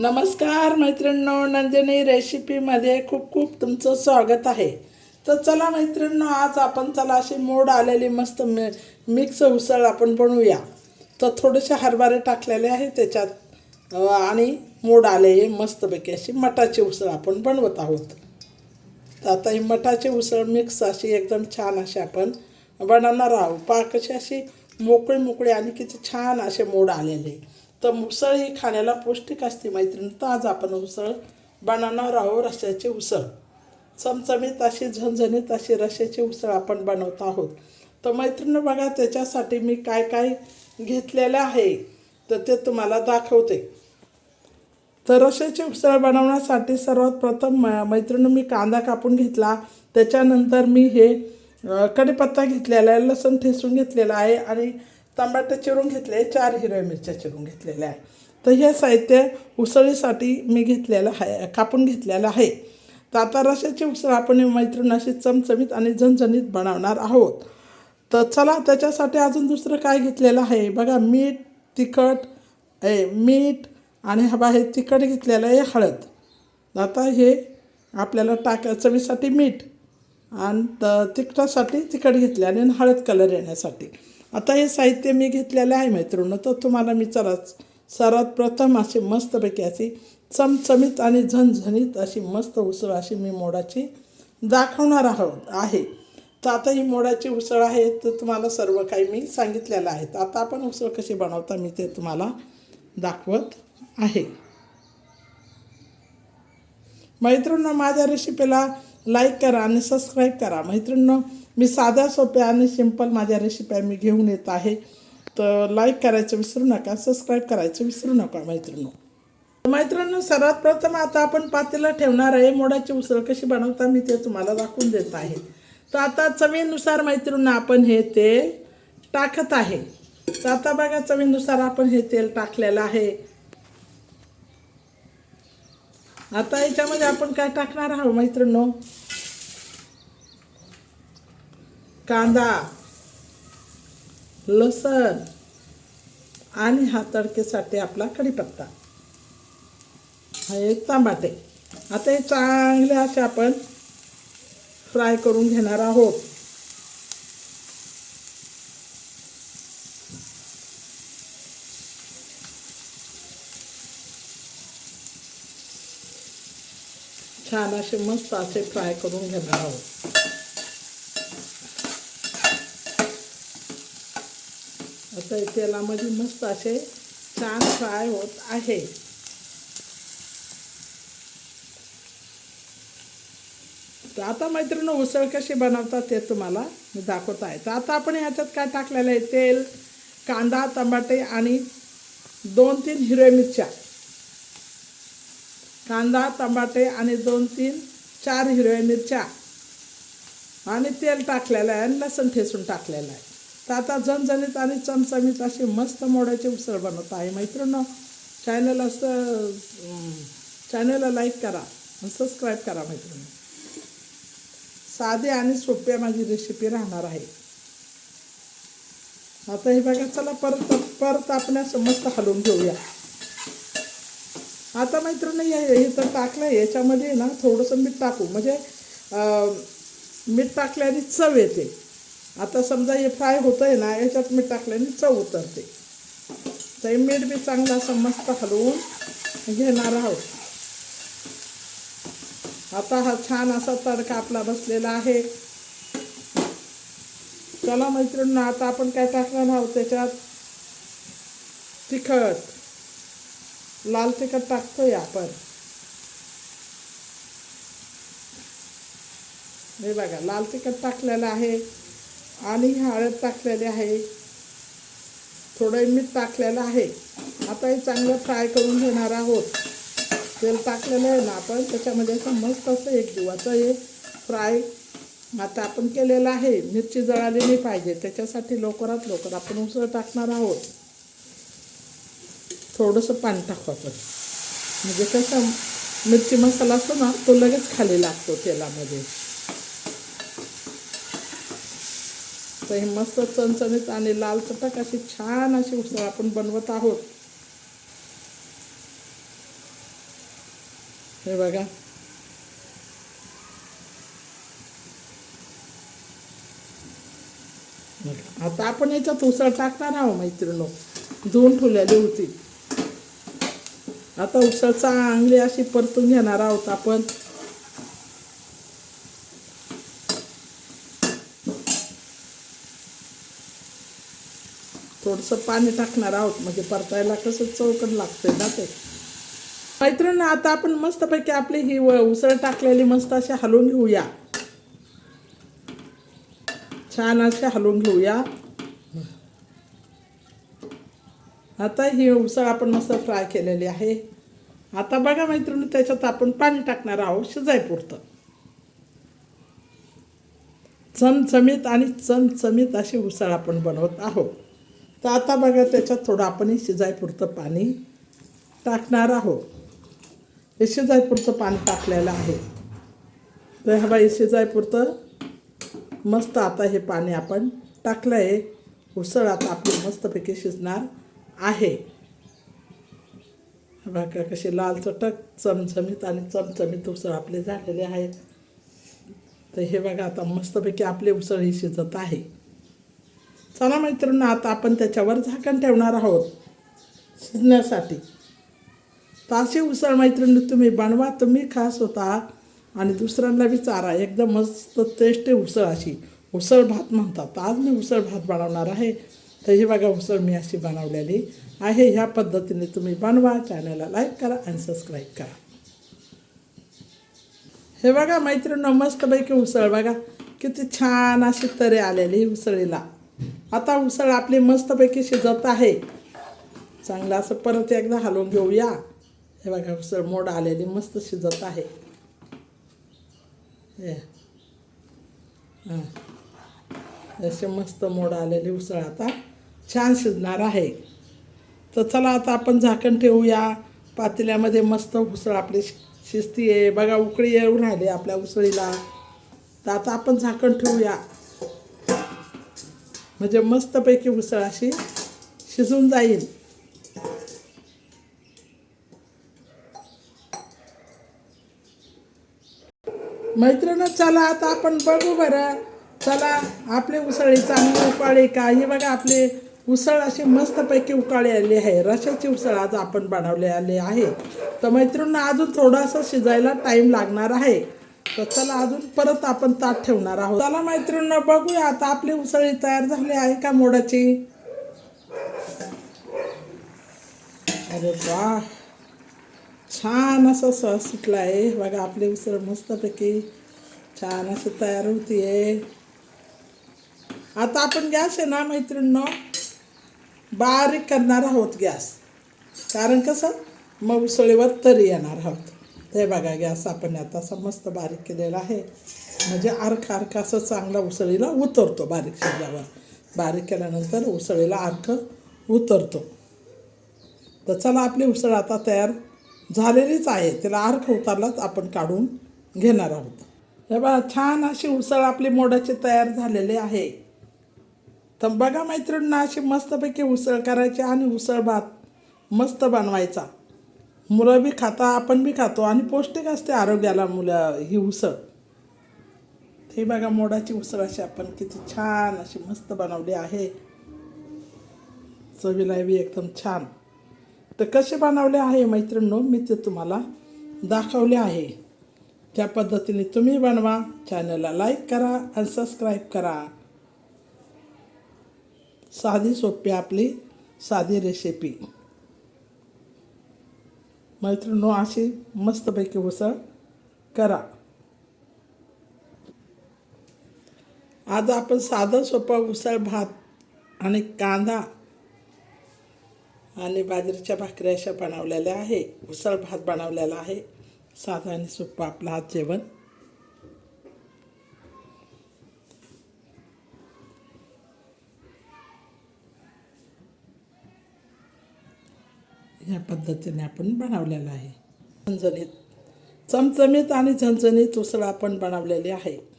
नमस्कार मैत्रिणींनो नंदिनी रेसिपीमध्ये खूप खूप तुमचं स्वागत आहे. तर चला मैत्रिणींनो आज आपण चला अशी मोड आलेली मस्त मि मिक्स उसळ आपण बनवूया. तर थोडेसे हरभरे टाकलेले आहे त्याच्यात आणि मोड आले मस्तपैकी अशी मठाची उसळ आपण बनवत आहोत. तर आता ही मठाची उसळ मिक्स अशी एकदम छान अशी आपण बनवणार आहोत. पाकशी अशी मोकळी मोकळी आणि किती छान असे मोड आलेले. तर उसळ ही खाण्याला पौष्टिक असते मैत्रीण. तर आज आपण उसळ बनवणार आहोत रश्याची उसळ. चमचमीत अशी झणझणीत अशी रश्याची उसळ आपण बनवत आहोत. तर मैत्रिणी बघा त्याच्यासाठी मी काय काय घेतलेलं आहे तर ते तुम्हाला दाखवते. तर रश्याची उसळ बनवण्यासाठी सर्वात प्रथम म- मैत्रिणी मी कांदा कापून घेतला. त्याच्यानंतर मी हे कढीपत्ता घेतलेला आहे लसूण ठेसून घेतलेला आहे आणि टमाटे चिरून घेतले चार हिरव्या मिरच्या चिरून घेतलेल्या आहे तर हे साहित्य उसळीसाठी मी घेतलेलं आहे कापून घेतलेलं आहे. तर आता रशाची उसळ आपण मैत्रिणाशी चमचमीत आणि झणझणीत बनवणार आहोत. तर चला त्याच्यासाठी अजून दुसरं काय घेतलेलं आहे? बघा मीठ तिखट ए मीठ आणि हवा हे तिखट घेतलेलं आहे हळद. आता हे आपल्याला टाक चवीसाठी मीठ आणि तिखटासाठी तिखट घेतले आणि हळद कलर येण्यासाठी. आता हे साहित्य मी घेतलेलं आहे मैत्रिणी तर तुम्हाला मी चला सर्वात प्रथम अशी मस्तपैकी अशी चमचमीत आणि झणझणीत अशी मस्त उसळ अशी मी मोडाची दाखवणार आहोत आहे. तर आता ही मोडाची उसळ आहे तर तुम्हाला सर्व काही मी सांगितलेलं आहे. तर आता आपण उसळ कशी बनवता मी ते तुम्हाला दाखवत आहे. मैत्रिणींनो माझ्या रेसिपीला लाईक करा आणि सबस्क्राईब करा. मैत्रिणींनो मी साध्या सोप्या आणि सिंपल माझ्या रेसिप्या मी घेऊन येत आहे. तर लाईक करायचं विसरू नका सबस्क्राईब करायचं विसरू नका मैत्रिणी मैत्रिणींनो सर्वात प्रथम आता आपण पातेला ठेवणार आहे. मोडाची उसळ कशी बनवता मी ते तुम्हाला दाखवून देत आहे. तर आता चवीनुसार मैत्रिणींना आपण हे तेल टाकत आहे. तर आता बघा चवीनुसार आपण हे तेल टाकलेलं आहे. आता याच्यामध्ये आपण काय टाकणार आहोत मैत्रिणींनो? कांदा लसण आणि हा तडकेसाठी आपला कढीपत्ता हे टमाटे आता हे चांगले असे आपण फ्राय करून घेणार आहोत. छान असे मस्त असे फ्राय करून घेणार आहोत. आता हे तेलामध्ये मस्त असे छान फ्राय होत आहे. तर आता मैत्रिणी उसळ कशी बनवतात ते तुम्हाला मी दाखवत आहे. तर आता आपण ह्याच्यात काय टाकलेलं आहे? तेल कांदा टमाटे आणि दोन तीन हिरव्या मिरच्या. कांदा टमाटे आणि दोन तीन चार हिरव्या मिरच्या. आणि तेल टाकलेलं आहे आणि लसण ठेसून टाकलेलं आहे. तर आता जणजणीत आणि चमचमीत अशी मस्त मोड्याचे उसळ बनवत आहे. मैत्रिणी चॅनल असं चॅनलला लाईक करा आणि सबस्क्राईब करा मैत्रिणी. साधी आणि सोप्या माझी रेसिपी राहणार आहे. आता हे बघा चला परत परत आपण असं मस्त हलवून घेऊया. आता मैत्रिणी हे हे तर टाकलं आहे याच्यामध्ये ना थोडंसं मीठ टाकू. म्हणजे मीठ टाकल्याने चव येते. आता समजा हे फ्राय होतं आहे ना याच्यात मीठ टाकल्याने चव उतरते. तर मीठ बी चांगलं असं मस्त हलवून घेणार आहोत. आता हा छान असा तडका आपला बसलेला आहे. चला मैत्रिणींना आता आपण काय टाकणार आहोत त्याच्यात? तिखट. लाल तिखट टाकतोय आपण. हे बघा लाल तिखट टाकलेलं आहे. आणि हळद टाकलेली आहे. थोडं मीठ टाकलेलं आहे. आता हे चांगलं फ्राय करून घेणार आहोत. तेल टाकलेलं आहे ना आपण त्याच्यामध्ये असं मस्त असं एक दिवाचं हे फ्राय आता आपण केलेलं आहे. मिरची जळाली नाही पाहिजे त्याच्यासाठी लवकरात लवकर आपण उसळ टाकणार आहोत. थोडंसं पाणी टाकू आपण. म्हणजे कसं मिरची मसाला असतो ना तो लगेच खाली लागतो तेलामध्ये. तर हे मस्त चणचणीत आणि लाल चटक अशी छान अशी उसळ आपण बनवत आहोत. हे बघा. बघा. आता आपण याच्यात उसळ टाकणार आहोत मैत्रिणी धुवून ठेवलेली होती. आता उसळ चांगली अशी परतून घेणार आहोत आपण. थोडंसं पाणी टाकणार आहोत. म्हणजे परतायला कसं चौकट लागतंय ना ते मैत्रिणी आता आपण मस्तपैकी आपली ही उसळ टाकलेली मस्त अशी हलवून घेऊया. छान असे हलवून घेऊया. आता ही उसळ आपण मस्त फ्राय केलेली आहे. आता बघा मैत्रिणी त्याच्यात आपण पाणी टाकणार आहोत शिजायपुरतं. चमचमीत आणि चमचमीत अशी उसळ आपण बनवत आहोत. तर आता बघा त्याच्यात थोडं आपणही शिजायपुरतं पाणी टाकणार आहोत. हे शिजायपुरतं पाणी टाकलेलं आहे. तर हा बाई शिजायपुरतं मस्त आता हे पाणी आपण टाकलं आहे उसळ आता आपली मस्तपैकी शिजणार आहे. बघा कशी लाल चटक चमचमीत आणि चमचमीत उसळ आपले झालेले आहे. तर हे बघा आता मस्तपैकी आपली उसळ ही शिजत आहे. चला मैत्रिणी आता आपण त्याच्यावर झाकण ठेवणार आहोत. शिजण्यासाठी. तर अशी उसळ मैत्रिणी तुम्ही बनवा तुम्ही खास होता आणि दुसऱ्यांना बी चारा एकदम मस्त टेस्टी उसळ अशी. उसळ भात म्हणतात. आज मी उसळ भात बनवणार आहे. तर ही बघा उसळ मी अशी बनवलेली आहे. ह्या पद्धतीने तुम्ही बनवा चॅनलला लाईक करा आणि सबस्क्राईब करा. हे बघा मैत्रिणी मस्तपैकी उसळ बघा. किती छान अशी तरी आलेली उसळीला. आता उसळ आपली मस्तपैकी शिजत आहे. चांगलं असं परत एकदा हलवून घेऊया. हे बघा उसळ मोड आलेली मस्त शिजत आहे. हे. हां. असे मस्त मोड आलेली उसळ आता छान शिजणार आहे. तर चला आता आपण झाकण ठेवूया. पातेल्यामध्ये मस्त उसळ आपली शि- शिजती आहे बघा उकळी येऊन राहिली आपल्या उसळीला. तर आता आपण झाकण ठेवूया. म्हणजे मस्तपैकी उसळ अशी शिजून जाईल. मैत्रिणी चला आता आपण बघू बरं. चला आपली उसळी चांगली उकाळी का? ही बघा आपली उसळ अशी मस्तपैकी उकाळी आली आहे. रशाची उसळ आज आपण बनवली आली आहे. तर मैत्रिणींना अजून थोडासा शिजायला टाईम लागणार आहे. तर चला अजून परत आपण ताट ठेवणार आहोत. चला मैत्रिणींना बघूया आता आपली उसळी तयार झाली आहे का मोडाची अरे वा. छान असं सॉस सुटला आहे बघा आपली उसळ मस्तपैकी छान असं तयार होती आहे आता आपण गॅस आहे ना मैत्रिणींनो? बारीक करणार आहोत गॅस. कारण कसं? मग उसळीवर तरी येणार आहोत. ते बघा गॅस आपण आता असं मस्त बारीक केलेला आहे. म्हणजे अर्क अर्क असं चांगला उसळीला उतरतो बारीक शिजल्यावर बारीक केल्यानंतर उसळीला अर्क उतरतो. तर चला आपली उसळ आता तयार झालेलीच आहे. तिला अर्क उतारलाच आपण काढून घेणार आहोत. हे बघा छान अशी उसळ आपली मोडाची तयार झालेली आहे. तर बघा मैत्रिणींना अशी मस्तपैकी उसळ करायची आणि उसळ भात मस्त बनवायचा. मुलं बी खाता आपण बी खातो. आणि पौष्टिक असते आरोग्याला मुलं ही उसळ. ते बघा मोडाची उसळ अशी आपण किती छान अशी मस्त बनवली आहे. चवीला बी एकदम छान. तर कसे बनवले आहे मैत्रिणींनो मी ते तुम्हाला दाखवले आहे. त्या पद्धतीने तुम्ही बनवा. चॅनलला लाईक करा आणि सबस्क्राईब करा. साधी सोपी आपली साधी रेसिपी. मैत्रिणो अशी मस्तपैकी उसळ करा. आज आपण साधं सोपा उसळ भात आणि कांदा आणि बाजरीच्या भाकरी अशा बनवलेल्या आहे. उसळ भात बनवलेला आहे. साधा आणि सोपं आपलं आज जेवण. या पद्धतीने आपण बनवलेलं आहे. झणझणीत चमचमीत आणि झणझणीत उसळ आपण बनवलेली आहे.